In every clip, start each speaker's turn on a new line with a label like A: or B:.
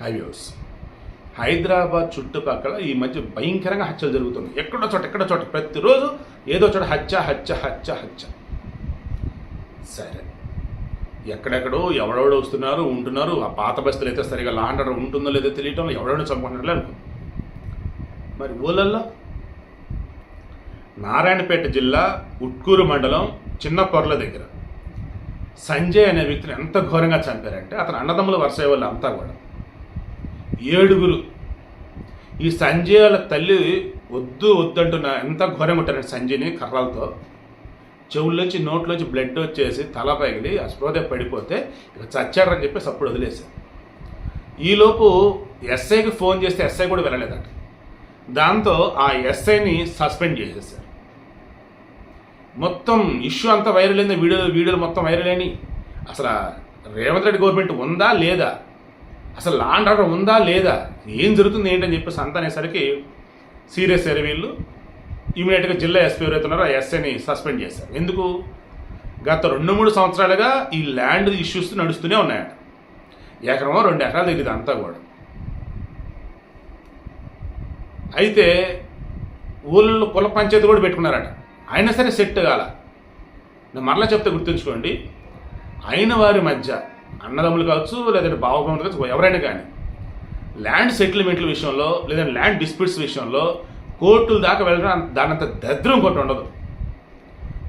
A: హ్యావ్యూస్ హైదరాబాద్ చుట్టుపక్కల ఈ మధ్య భయంకరంగా హత్యలు జరుగుతున్నాయి. ఎక్కడో చోట ఎక్కడో చోట ప్రతిరోజు ఏదో చోట హత్య హత్య హత్య హత్య. సరే. ఎక్కడెక్కడో ఎవడెవడో వస్తున్నారు ఉంటున్నారు ఆ పాత బస్తులు అయితే సరిగా లాండర్ ఉంటుందో లేదో తెలియటం ఎవడెవడో చంపుకుంటున్నారు అనుకో మరి ఊళ్ళల్లో? నారాయణపేట జిల్లా ఉట్కూరు మండలం చిన్న పొరల దగ్గర. సంజయ్ అనే వ్యక్తిని ఎంత ఘోరంగా చంపారంటే అతను అన్నదమ్ముల వరుస వాళ్ళు అంతా కూడా. ఏడుగురు. ఈ సంజయ్ వాళ్ళ తల్లి వద్దు వద్దంటున్నా ఎంత ఘోరంగా సంజయ్ని కర్రలతో. చెవుల్లోంచి నోట్లోంచి బ్లడ్ వచ్చేసి తల పగిలి అస్పృహ పడిపోతే ఇక చచ్చాడని చెప్పేసి అప్పుడు వదిలేశారు. ఈలోపు ఎస్ఐకి ఫోన్ చేస్తే ఎస్ఐ కూడా వెళ్ళలేదట. దాంతో ఆ ఎస్ఐని సస్పెండ్ చేసేసారు మొత్తం ఇష్యూ అంతా వైరల్ అయింది? వీడియో వీడియోలు మొత్తం వైరల్ అయినాయి. అసలు రేవంత్ రెడ్డి గవర్నమెంట్ ఉందా లేదా? అసలు లాండ్ ఆర్డర్ ఉందా లేదా? ఏం జరుగుతుంది ఏంటని చెప్పేసి అంత అనేసరికి సీరియస్ అయ్యారు వీళ్ళు ఇమీడియట్గా జిల్లా ఎస్పీ ఎవరైతే ఉన్నారో ఆ ఎస్ఐని సస్పెండ్ చేశారు. ఎందుకు? గత రెండు మూడు సంవత్సరాలుగా ఈ ల్యాండ్ ఇష్యూస్ నడుస్తూనే ఉన్నాయట. ఎకరమో రెండు ఎకరాలు దగ్గర అంతా కూడా. అయితే ఊళ్ళో కుల పంచాయతీ కూడా పెట్టుకున్నారట. అయినా సరే సెట్ కాల. నేను మరలా చెప్తే గుర్తుంచుకోండి. అయిన వారి మధ్య అన్నదమ్ములు కావచ్చు లేదంటే బావబొమ్మలు కావచ్చు ఎవరైనా కానీ. ల్యాండ్ సెటిల్మెంట్ల విషయంలో లేదంటే ల్యాండ్ డిస్ప్యూట్స్ విషయంలో కోర్టుల దాకా వెళ్ళడం దానంత దద్రం ఇంకోటి ఉండదు.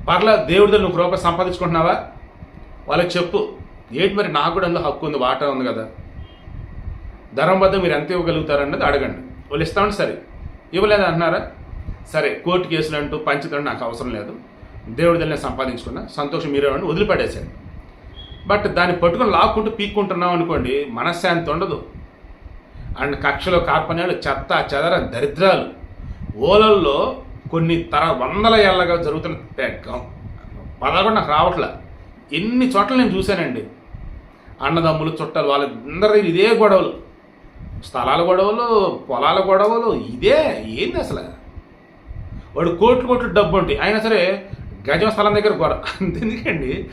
A: పర్లా దేవుడి దగ్గర నువ్వు రూపాయి సంపాదించుకుంటున్నావా? వాళ్ళకి చెప్పు. ఏంటి మరి నాకు కూడా అందులో హక్కు ఉంది వాటా ఉంది కదా. ధర్మబద్ధం మీరు ఎంత ఇవ్వగలుగుతారన్నది అడగండి. వాళ్ళు ఇస్తామని సరే. ఇవ్వలేదు అంటున్నారా? సరే కోర్టు కేసులు అంటూ పంచుతాడు నాకు అవసరం లేదు. దేవుడి దగ్గర సంపాదించుకున్నా. సంతోషం మీరే అని వదిలిపడేశాను బట్ దాన్ని పట్టుకొని లాక్కుంటూ పీక్కుంటున్నాం అనుకోండి మనశ్శాంతి ఉండదు. అండ్ కక్షలో కార్పణ్యాలు చెత్త చెదర దరిద్రాలు. ఓలల్లో కొన్ని తర వందల ఏళ్ళగా జరుగుతున్న పెగ్గం పదాలు కూడా నాకు రావట్లే. ఎన్ని చోట్ల నేను చూశానండి. అన్నదమ్ములు చుట్టాలు వాళ్ళందరి ఇదే గొడవలు. స్థలాల గొడవలు పొలాల గొడవలు ఇదే ఏంది అసలు? వాడు కోట్లు కోట్లు డబ్బు ఉంటాయి. అయినా సరే గజం స్థలం దగ్గర గొడవ. అంతెందుకండి?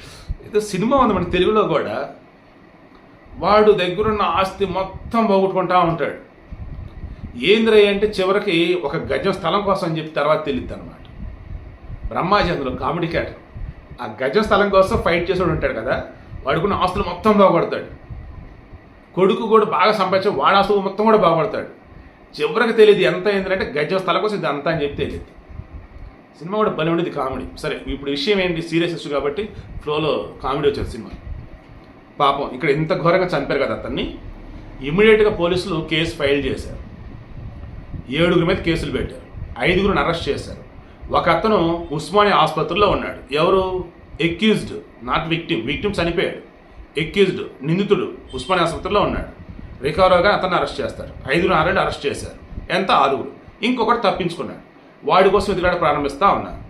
A: ఏదో సినిమా ఉంది మన తెలుగులో కూడా. వాడు దగ్గరున్న ఆస్తి మొత్తం పోగొట్టుకుంటా ఉంటాడు. ఏంద్రయ్య అంటే చివరికి ఒక గజం స్థలం కోసం అని చెప్పి తర్వాత తెలియదు అనమాట బ్రహ్మాచంద్రులు కామెడీ క్యాటర్ ఆ గజం స్థలం కోసం ఫైట్ చేసేవాడు ఉంటాడు కదా వాడుకున్న ఆస్తులు మొత్తం బాగుపడతాడు కొడుకు కూడా బాగా సంపాదించి వాడి ఆస్తులు మొత్తం కూడా బాగుపడతాడు చివరికి తెలియదు ఎంత అయిందంటే గజం స్థలం కోసం ఇది అంతా అని చెప్పి తెలియదు. సినిమా కూడా భలే ఉండేది కామెడీ. సరే ఇప్పుడు విషయం ఏంటి? సీరియస్ ఇష్యూ కాబట్టి ఫ్లోలో కామెడీ వచ్చేది సినిమా. పాపం ఇక్కడ ఇంత ఘోరంగా చంపారు కదా అతన్ని. ఇమీడియట్గా పోలీసులు కేసు ఫైల్ చేశారు. ఏడుగురి మీద కేసులు పెట్టారు. ఐదుగురిని అరెస్ట్ చేశారు. ఒక అతను ఉస్మానియా ఆసుపత్రిలో ఉన్నాడు. ఎవరు? ఎక్యూజ్డ్ నాట్ విక్టిమ్ విక్టిమ్ చనిపోయాడు. ఎక్యూజ్డ్ నిందితుడు ఉస్మానియా ఆసుపత్రిలో ఉన్నాడు. రికవరీగా అతన్ని అరెస్ట్ చేస్తారు. ఐదుగురు ఆల్రెడీ అరెస్ట్ చేశారు. ఎంత ఆరుగురు? ఇంకొకటి తప్పించుకున్నాడు. వాడి కోసం ఎదురాడ ప్రారంభిస్తూ ఉన్నారు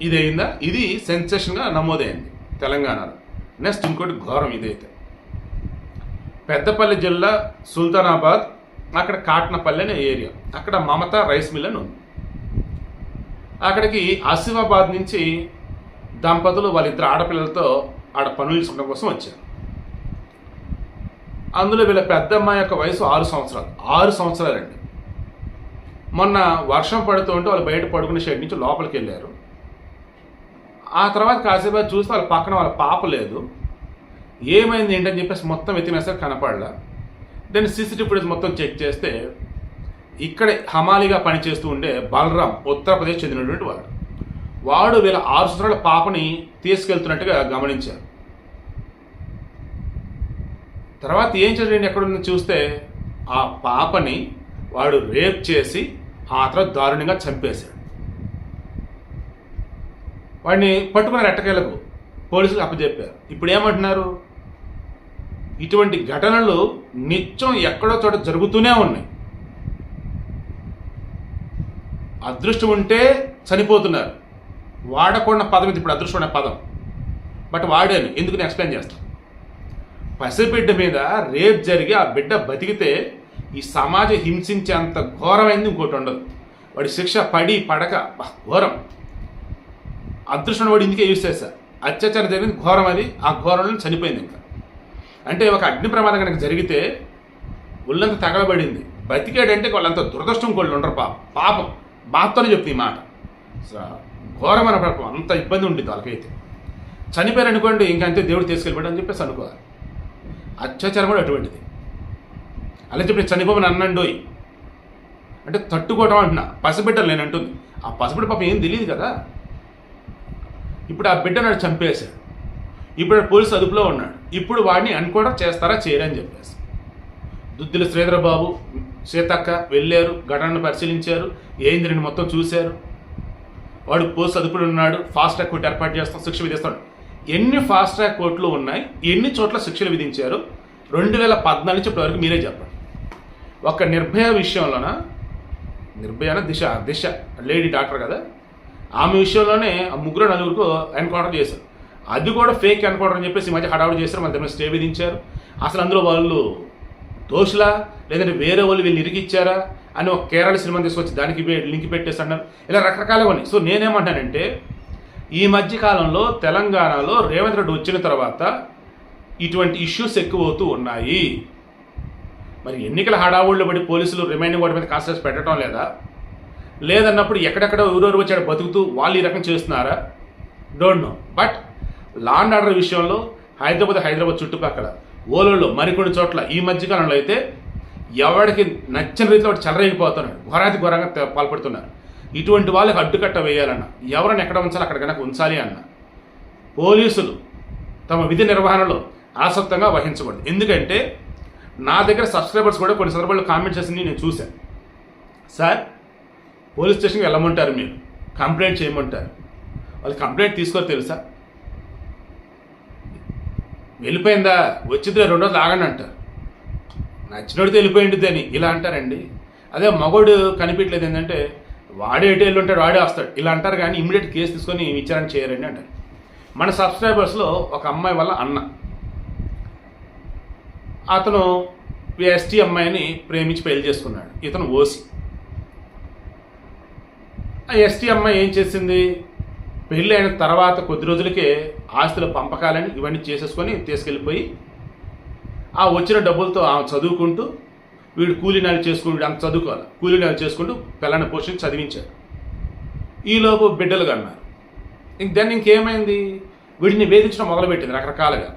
A: ఇది అయిందా ఇది సెన్సేషన్గా నమోదైంది తెలంగాణలో. నెక్స్ట్ ఇంకోటి ఘోరం ఇదైతే. పెద్దపల్లి జిల్లా సుల్తానాబాద్ అక్కడ కాట్నపల్లి అనే ఏరియా. అక్కడ మమత రైస్ మిల్ అని ఉంది. అక్కడికి ఆసిఫాబాద్ నుంచి దంపతులు వాళ్ళిద్దరు ఆడపిల్లలతో ఆడ పనులు చేసుకోవడం కోసం వచ్చారు. అందులో వీళ్ళ పెద్దమ్మాయి యొక్క వయసు ఆరు సంవత్సరాలు. ఆరు సంవత్సరాలండి. మొన్న వర్షం పడుతూ ఉంటే వాళ్ళు బయట పడుకునే షెడ్ నుంచి లోపలికి వెళ్ళారు. ఆ తర్వాత కాసేపు చూస్తే వాళ్ళ పక్కన వాళ్ళ పాప లేదు. ఏమైంది ఏంటని చెప్పేసి మొత్తం వెతికినా సరే కనపడలా. దాన్ని సీసీటీవీ ఫుటేజ్ మొత్తం చెక్ చేస్తే ఇక్కడే హమాలిగా పనిచేస్తూ ఉండే బలరాం ఉత్తరప్రదేశ్ చెందినటువంటి వాడు. వాడు వీళ్ళ ఆరు సంవత్సరాల పాపని తీసుకెళ్తున్నట్టుగా గమనించారు. తర్వాత ఏం చదివండి ఎక్కడుందో చూస్తే ఆ పాపని వాడు రేప్ చేసి ఆ తర్వాత దారుణంగా చంపేశాడు. వాడిని పట్టుకున్నారు ఎట్టకేలకు పోలీసులు అప్పచెప్పారు ఇప్పుడు ఏమంటున్నారు ఇటువంటి ఘటనలు నిత్యం ఎక్కడో చోట జరుగుతూనే ఉన్నాయి. అదృష్టం ఉంటే చనిపోతున్నారు. వాడకుండా పదం ఇది ఇప్పుడు అదృష్టం అనే పదం. బట్ వాడాను ఎందుకు నేను ఎక్స్ప్లెయిన్ చేస్తాను పసిబిడ్డ మీద రేప్ జరిగి ఆ బిడ్డ బతికితే ఈ సమాజం హింసించే అంత ఘోరమైంది ఇంకోటి ఉండదు. వాడి శిక్ష పడి పడక ఘోరం. అదృష్టం వాడు ఇందుకే యూజ్ చేశారు. అత్యాచారం జరిగింది ఘోరం అది. ఆ ఘోరంలో చనిపోయింది ఇంకా. అంటే ఒక అగ్ని ప్రమాదం కనుక జరిగితే ఒళ్ళంతా తగలబడింది. బతికాడంటే వాళ్ళంత దురదృష్టం కోళ్ళు ఉండరు పాపం పాపం. బాధతోనే చెప్తుంది ఈ మాట. ఘోరమైన పాపం అంత ఇబ్బంది ఉంటుంది వాళ్ళకైతే. చనిపోయారు అనుకోండి ఇంకా అంతే దేవుడు తీసుకెళ్ళిపోయాడు అని చెప్పేసి అనుకోవాలి. అత్యాచారం కూడా అటువంటిది. అలా చెప్పి చనిపోమని అన్నండోయ్. అంటే తట్టుకోవటం అంటున్నా. పసిబిడ్డలు నేను అంటుంది. ఆ పసిబిడ్డ పాపం ఏం తెలియదు కదా. ఇప్పుడు ఆ బిడ్డ నాడు చంపేశాడు. ఇప్పుడు పోలీసు అదుపులో ఉన్నాడు. ఇప్పుడు వాడిని అనుకోవడం చేస్తారా చేయరని చెప్పేసి. దుద్దిల శ్రీధరబాబు సీతక్క వెళ్ళారు ఘటనను పరిశీలించారు ఏంద్రిని మొత్తం చూశారు. వాడు పోలీసు అదుపులో ఉన్నాడు ఫాస్ట్ ట్రాక్ కోర్టు ఏర్పాటు చేస్తాం శిక్ష విధిస్తాడు ఎన్ని ఫాస్ట్ ట్రాక్ కోర్టులు ఉన్నాయి ఎన్ని చోట్ల శిక్షలు విధించారు రెండు వేల పద్నాలుగు నుంచి ఇప్పటివరకు మీరే చెప్పండి. ఒక నిర్భయ విషయంలోన? నిర్భయన దిశ దిశ లేడీ డాక్టర్ కదా. ఆమె విషయంలోనే ఆ ముగ్గురు నలుగురికి ఎన్కౌంటర్ చేశారు. అది కూడా ఫేక్ ఎన్కౌంటర్ అని చెప్పేసి మధ్య హడావుడి చేశారు మన దగ్గర స్టే విధించారు. అసలు అందులో వాళ్ళు దోషులా? లేదంటే వేరే వాళ్ళు వీళ్ళు ఇరిగిచ్చారా అని ఒక కేరళ సినిమా తీసుకొచ్చి దానికి లింక్ పెట్టేసి అన్నారు. ఇలా రకరకాలుగా ఉన్నాయి. సో నేనేమంటానంటే ఈ మధ్యకాలంలో తెలంగాణలో రేవంత్ రెడ్డి వచ్చిన తర్వాత ఇటువంటి ఇష్యూస్ ఎక్కువ అవుతూ ఉన్నాయి. మరి ఎన్నికల హడావుళ్ళు పడి పోలీసులు రిమైండింగ్ వాటి మీద కాన్సెస్ పెట్టడం లేదా? లేదన్నప్పుడు ఎక్కడెక్కడ ఊరూరు వచ్చాడు బతుకుతూ వాళ్ళు ఈ రకం చేస్తున్నారా? Don't know but law and order విషయంలో హైదరాబాద్ హైదరాబాద్ చుట్టుపక్కల ఓలలో మరికొన్ని చోట్ల ఈ మధ్యకాలంలో అయితే ఎవరికి నచ్చిన రీతిలో వాడు చెలరేగిపోతున్నాడు. ఘోరాతి ఘోరంగా తె- పాల్పడుతున్నారు. ఇటువంటి వాళ్ళకి అడ్డుకట్ట వేయాలన్న ఎవరిని ఎక్కడ ఉంచాలి అక్కడ కనుక ఉంచాలి అన్న పోలీసులు తమ విధి నిర్వహణలో ఆసక్తంగా వహించకూడదు. ఎందుకంటే నా దగ్గర సబ్స్క్రైబర్స్ కూడా కొన్ని సందర్భాల్లో కామెంట్ చేసింది నేను చూశాను. సార్ పోలీస్ స్టేషన్కి వెళ్ళమంటారు మీరు. కంప్లైంట్ చేయమంటారు. వాళ్ళు కంప్లైంట్ తీసుకోరు తెలుసా? వెళ్ళిపోయిందా? వచ్చింది రెండు రోజులు ఆగండి అంటారు. నచ్చినోడితే వెళ్ళిపోయింది అని ఇలా అంటారండి. అదే మగోడు కనిపించలేదు ఏంటంటే వాడే ఎటు వెళ్ళి ఉంటాడు వాడే వస్తాడు. ఇలా అంటారు కానీ ఇమీడియట్ కేసు తీసుకొని విచారణ చేయరండి అంటారు. మన సబ్స్క్రైబర్స్లో ఒక అమ్మాయి వల్ల అన్న. అతను ఎస్టీ అమ్మాయిని ప్రేమించి పెళ్ళి చేసుకున్నాడు. ఇతను ఓసి. ఆ ఎస్టీ అమ్మాయి ఏం చేసింది? పెళ్ళి అయిన తర్వాత కొద్ది రోజులకే ఆస్తుల పంపకాలని ఇవన్నీ చేసేసుకొని తీసుకెళ్ళిపోయి ఆ వచ్చిన డబ్బులతో ఆమె చదువుకుంటూ వీడు కూలీనాలు చేసుకుంటూ అంత చదువుకోవాలి. కూలీనాలు చేసుకుంటూ పిల్లని పోషణ చదివించాడు. ఈలోపు బిడ్డలు కన్నారు. ఇంక దాన్ని ఇంకేమైంది? వీడిని వేధించడం మొదలుపెట్టింది రకరకాలుగా.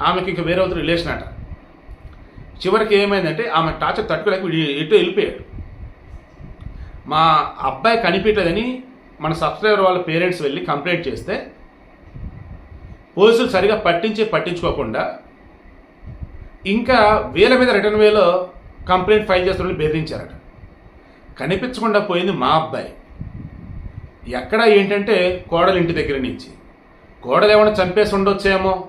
A: ఆమెకి ఇంక వేరే వాళ్ళతో రిలేషన్ అట. చివరికి ఏమైందంటే ఆమె టార్చర్ తట్టుకోలేక వీడు ఎటు వెళ్ళిపోయాడు. మా అబ్బాయి కనిపించలేదని మన సబ్స్క్రైబర్ వాళ్ళ పేరెంట్స్ వెళ్ళి కంప్లైంట్ చేస్తే పోలీసులు సరిగా పట్టించి పట్టించుకోకుండా ఇంకా వేల మీద రిటర్న్ వేలో కంప్లైంట్ ఫైల్ చేస్తున్న బెదిరించారట. కనిపించకుండా పోయింది మా అబ్బాయి. ఎక్కడ ఏంటంటే కోడలు ఇంటి దగ్గర నుంచి. కోడలు ఏమైనా చంపేసి ఉండొచ్చేమో?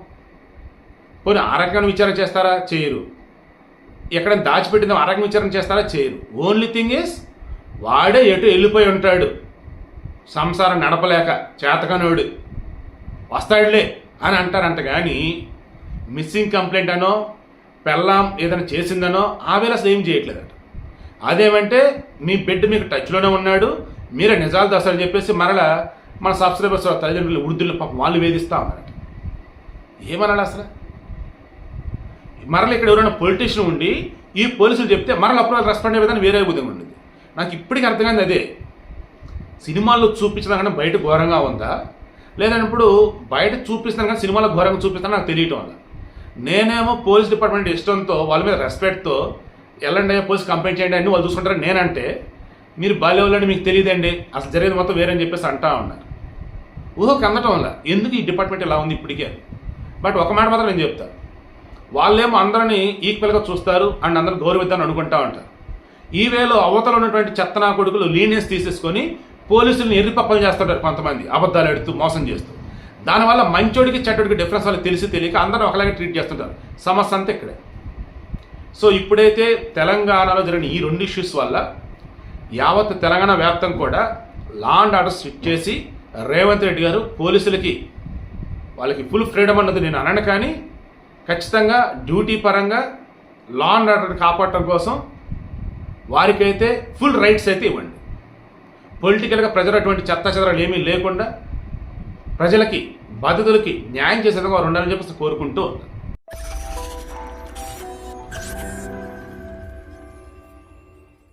A: పోనీ ఆ రకమైన విచారణ చేస్తారా? చేయరు. ఎక్కడ దాచిపెట్టిన ఆ విచారణ చేస్తారా? చేయరు. ఓన్లీ థింగ్ ఈస్ వాడే ఎటు వెళ్ళిపోయి ఉంటాడు. సంసారం నడపలేక చేతకనోడు. వస్తాడులే అని అంటారంట కానీ మిస్సింగ్ కంప్లైంట్ అనో పెళ్ళాం ఏదైనా చేసిందనో ఆవేళ అసలు ఏం చేయట్లేదట. అదేమంటే మీ బిడ్డ మీకు టచ్లోనే ఉన్నాడు. మీరే నిజాలు దాస్తారని చెప్పేసి మరలా మన సబ్స్క్రైబర్స్ తల్లిదండ్రులు వృద్ధులు పాపం వాళ్ళు వేధిస్తూ ఉన్నారట. ఏమనాలి అసలు? మరల ఇక్కడ ఎవరైనా పొలిటీషియన్ ఉండి ఈ పోలీసులు చెప్తే మరల అప్పుడు రెస్పాండ్ అయ్యే విధానం వేరే విధంగా ఉండేది. నాకు ఇప్పటికీ అర్థమైంది అదే. సినిమాల్లో చూపించడం కానీ బయట ఘోరంగా ఉందా? లేదన్నప్పుడు బయట చూపిస్తాను కానీ సినిమాలో ఘోరంగా చూపిస్తాను నాకు తెలియటం వల్ల. నేనేమో పోలీస్ డిపార్ట్మెంట్ ఇష్టంతో వాళ్ళ మీద రెస్పెక్ట్తో ఎల్లండి పోలీస్ కంప్లైంట్ చేయండి అని వాళ్ళు చూసుకుంటారు నేనంటే మీరు బాల్యవాళ్ళని మీకు తెలియదండి. అసలు జరిగేది మొత్తం వేరే అని చెప్పేసి అంటా ఉన్నారు. ఊహకు అందటం వల్ల. ఎందుకు ఈ డిపార్ట్మెంట్ ఇలా ఉంది ఇప్పటికే? బట్ ఒక మాట మాత్రం నేను చెప్తాను వాళ్ళేమో అందరినీ ఈక్వల్గా చూస్తారు అండ్ అందరూ గౌరవిద్దామని అనుకుంటా ఉంటారు. ఈ వేలో అవతల ఉన్నటువంటి చెత్తనా కొడుకులు లీనియన్స్ తీసేసుకొని పోలీసులను ఎర్రిపప్పలు చేస్తుంటారు కొంతమంది అబద్ధాలు ఎడుతూ మోసం చేస్తూ. దానివల్ల మంచోడికి చెడ్డోడికి డిఫరెన్స్ వాళ్ళు తెలిసి తెలియక అందరూ ఒకలాగే ట్రీట్ చేస్తుంటారు. సమస్య అంతా ఇక్కడే. సో ఇప్పుడైతే తెలంగాణలో జరిగిన ఈ రెండు ఇష్యూస్ వల్ల యావత్ తెలంగాణ వ్యాప్తం కూడా లా అండ్ ఆర్డర్ చేసి రేవంత్ రెడ్డి గారు పోలీసులకి వాళ్ళకి ఫుల్ ఫ్రీడమ్ అన్నది నేను అనను కానీ ఖచ్చితంగా డ్యూటీ పరంగా లా అండ్ ఆర్డర్ కాపాడటం కోసం వారికైతే ఫుల్ రైట్స్ అయితే ఇవ్వండి. పొలిటికల్గా ప్రజలు అటువంటి చెత్త చెదరాలు ఏమీ లేకుండా ప్రజలకి బాధితులకి న్యాయం చేసే విధంగా వారు ఉండాలని చెప్పేసి కోరుకుంటూ